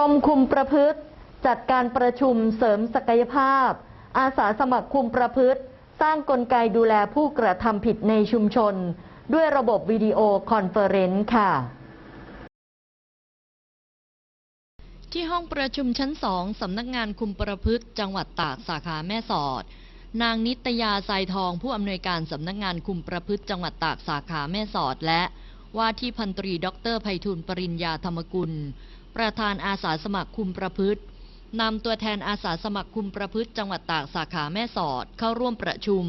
รมคุมประพฤติ จัดการประชุมเสริมศักยภาพ อาสาสมัครคุมประพฤติ สร้างกลไกดูแลผู้กระทำผิดในชุมชน ด้วยระบบวิดีโอคอนเฟอเรนซ์ค่ะที่ห้องประชุมชั้นสองสำนักงานคุมประพฤติ จังหวัดตากสาขาแม่สอด นางนิตยาทรายทองผู้อำนวยการสำนักงานคุมประพฤติ จังหวัดตากสาขาแม่สอด และว่าที่พันตรีดรไพฑูรย์ปริญญาธรรมกุล ประธานอาสาสมัครคุมประพฤตินำตัวแทนอาสาสมัครคุมประพฤติจังหวัดตากสาขาแม่สอดเข้าร่วมประชุม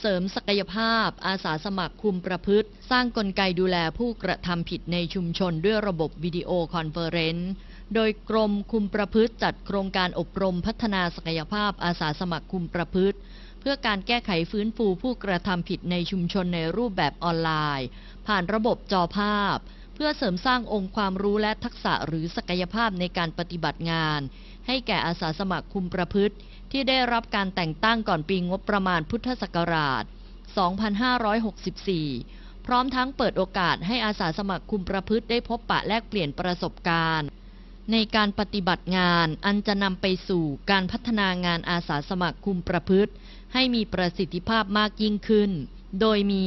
เสริมศักยภาพ อาสาสมัครคุมประพฤติ สร้างกลไกดูแลผู้กระทำผิดในชุมชนด้วยระบบวิดีโอคอนเฟอเรนซ์โดยกรมคุมประพฤติจัดโครงการอบรมพัฒนาศักยภาพอาสาสมัครคุมประพฤติ เพื่อการแก้ไขฟื้นฟูผู้กระทำผิดในชุมชนในรูปแบบออนไลน์ ผ่านระบบจอภาพ เพื่อเสริมสร้างองค์ความรู้และทักษะหรือศักยภาพในการปฏิบัติงาน ให้แก่อาสาสมัครคุมประพฤติ ที่ได้รับการแต่งตั้งก่อนปีงบประมาณพุทธศักราช 2564 พร้อมทั้งเปิดโอกาสให้อาสาสมัครคุมประพฤติได้พบปะแลกเปลี่ยนประสบการณ์ ในการปฏิบัติงานอันจะนำไปสู่การพัฒนางานอาสาสมัครคุมประพฤติ ให้มีประสิทธิภาพมากยิ่งขึ้น โดยมี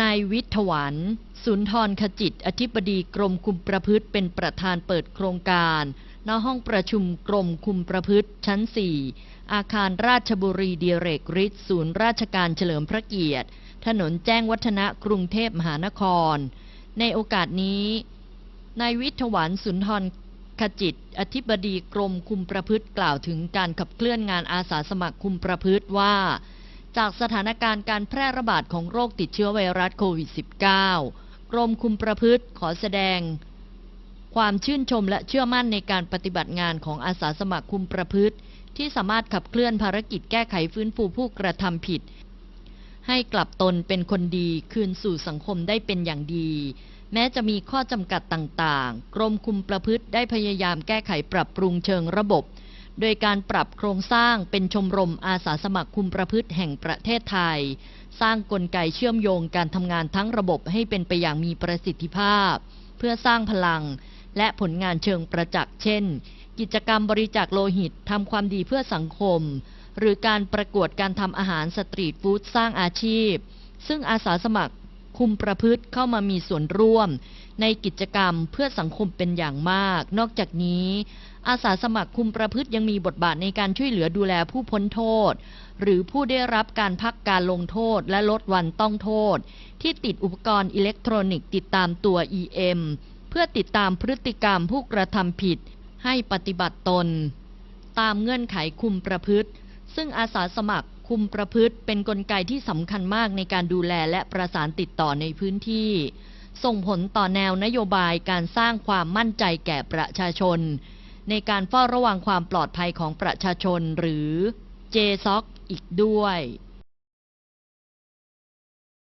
นายวิทวัน สุนทรขจิต อธิบดีกรมคุมประพฤติเป็นประธานเปิดโครงการณห้องประชุมกรมคุมประพฤติชั้น 4 อาคารราชบุรีเดียเรกฤทธิ์ศูนย์ราชการเฉลิมพระเกียรติ ถนนแจ้งวัฒนะกรุงเทพมหานคร ในโอกาสนี้ นายวิทวันสุนทรขจิต อธิบดีกรมคุมประพฤติกล่าวถึงการขับเคลื่อนงานอาสาสมัครคุมประพฤติว่า จากสถานการณ์การแพร่ระบาดของโรคติดเชื้อไวรัสโควิด -19 กรมคุมประพฤติขอแสดง ความชื่นชมและเชื่อมั่นในการปฏิบัติงานของอาสาสมัครคุมประพฤติ ที่สามารถขับเคลื่อนภารกิจแก้ไขฟื้นฟูผู้กระทำผิด ให้กลับตนเป็นคนดีคืนสู่สังคมได้เป็นอย่างดี แม้จะมีข้อจำกัดต่างๆ กรมคุมประพฤติได้พยายามแก้ไขปรับปรุงเชิงระบบ โดยการปรับโครงสร้างเป็นชมรมอาสาสมัครคุมประพฤติแห่งประเทศไทย สร้างกลไกเชื่อมโยงการทำงานทั้งระบบให้เป็นไปอย่างมีประสิทธิภาพ เพื่อสร้างพลัง และผลงานเชิงประจักษ์เช่น กิจกรรมบริจาคโลหิตทำความดีเพื่อสังคม หรือการประกวดการทำอาหารสตรีทฟู้ดสร้างอาชีพ ซึ่งอาสาสมัคร คุมประพฤติเข้ามามีส่วนร่วม ในกิจกรรมเพื่อสังคมเป็นอย่างมาก นอกจากนี้ อาสาสมัครคุมประพฤติยังมีบทบาทในการช่วยเหลือดูแลผู้พ้นโทษ หรือผู้ได้รับการพักการลงโทษและลดวันต้องโทษ ที่ติดอุปกรณ์อิเล็กทรอนิกส์ติดตามตัว EM เพื่อติดตามพฤติกรรมผู้กระทำผิด ให้ปฏิบัติตน ตามเงื่อนไขคุมประพฤติ ซึ่งอาสาสมัคร คุมประพฤติเป็นนกลไกที่สำคัญมากในการดูแลและประสานติดต่อในพื้นที่ ส่งผลต่อแนวนโยบายการสร้างความมั่นใจแก่ประชาชน ในการเฝ้าระวังความปลอดภัยของประชาชนหรือ JSOC อีกด้วย